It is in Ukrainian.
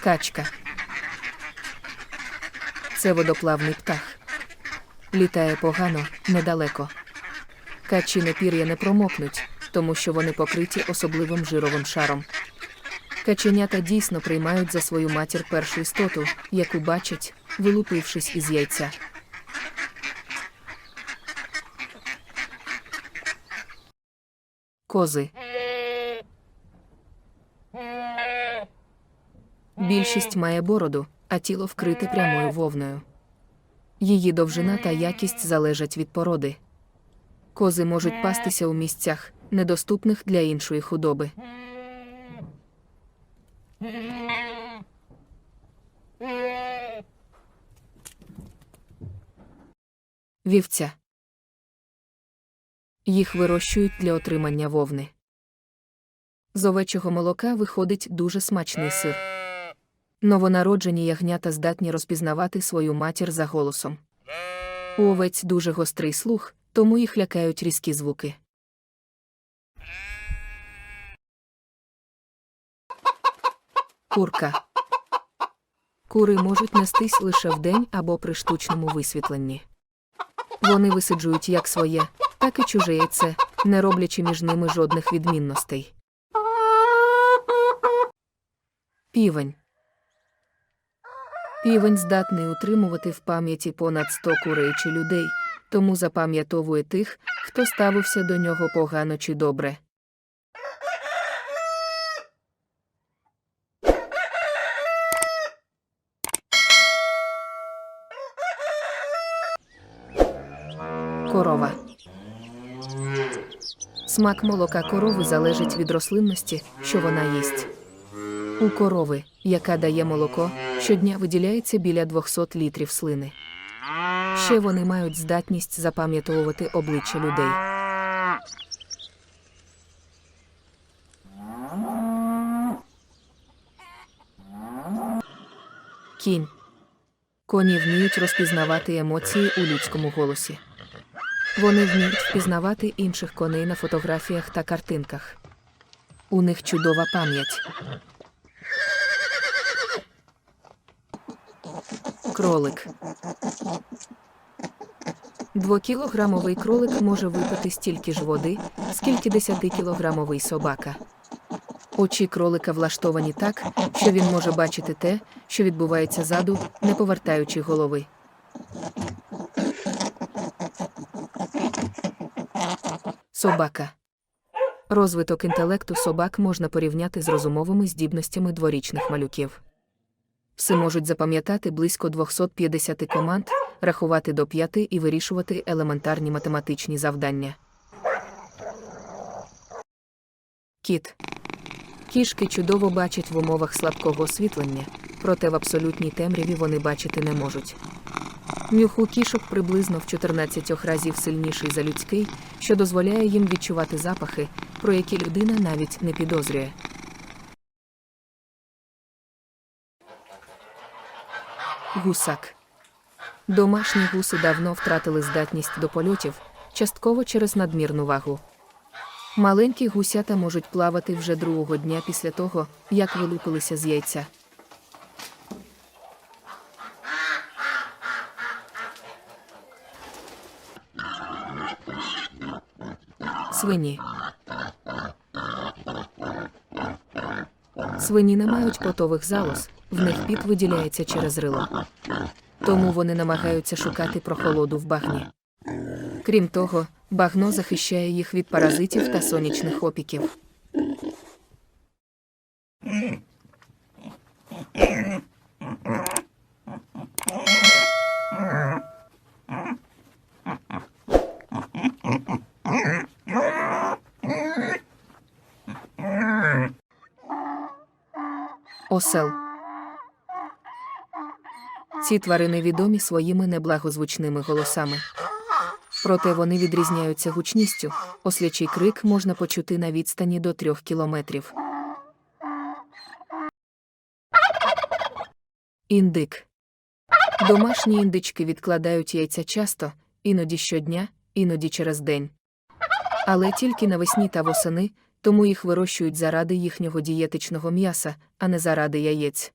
Качка. Це водоплавний птах. Літає погано, недалеко. Качине пір'я не промокнуть, тому що вони покриті особливим жировим шаром. Каченята дійсно приймають за свою матір першу істоту, яку бачать, вилупившись із яйця. Кози. Більшість має бороду, а тіло вкрите прямою вовною. Її довжина та якість залежать від породи. Кози можуть пастися у місцях, недоступних для іншої худоби. Вівця. Їх вирощують для отримання вовни. З овечого молока виходить дуже смачний сир. Новонароджені ягнята здатні розпізнавати свою матір за голосом. У овець дуже гострий слух, тому їх лякають різкі звуки. Курка. Кури можуть нестись лише вдень або при штучному висвітленні. Вони висиджують як своє, так і чуже яйце, не роблячи між ними жодних відмінностей. Півень. Півень здатний утримувати в пам'яті понад 100 курей чи людей, тому запам'ятовує тих, хто ставився до нього погано чи добре. Корова. Смак молока корови залежить від рослинності, що вона їсть. У корови, яка дає молоко, щодня виділяється біля 200 літрів слини. Ще вони мають здатність запам'ятовувати обличчя людей. Кінь. Коні вміють розпізнавати емоції у людському голосі. Вони вміють впізнавати інших коней на фотографіях та картинках. У них чудова пам'ять. Кролик. Двокілограмовий кролик може випити стільки ж води, скільки 10-кілограмовий собака. Очі кролика влаштовані так, що він може бачити те, що відбувається ззаду, не повертаючи голови. Собака. Розвиток інтелекту собак можна порівняти з розумовими здібностями дворічних малюків. Все можуть запам'ятати близько 250 команд, рахувати до п'яти і вирішувати елементарні математичні завдання. Кіт. Кішки чудово бачать в умовах слабкого освітлення, проте в абсолютній темряві вони бачити не можуть. Нюх у кішок приблизно в 14 разів сильніший за людський, що дозволяє їм відчувати запахи, про які людина навіть не підозрює. Гусак. Домашні гуси давно втратили здатність до польотів, частково через надмірну вагу. Маленькі гусята можуть плавати вже другого дня після того, як вилупилися з яйця. Свині. Свині не мають потових залоз, в них піт виділяється через рило. Тому вони намагаються шукати прохолоду в багні. Крім того, багно захищає їх від паразитів та сонячних опіків. Осел. Ці тварини відомі своїми неблагозвучними голосами. Проте вони відрізняються гучністю. Ослячий крик можна почути на відстані до трьох кілометрів. Індик. Домашні індички відкладають яйця часто, іноді щодня, іноді через день. Але тільки навесні та восени, тому їх вирощують заради їхнього дієтичного м'яса, а не заради яєць.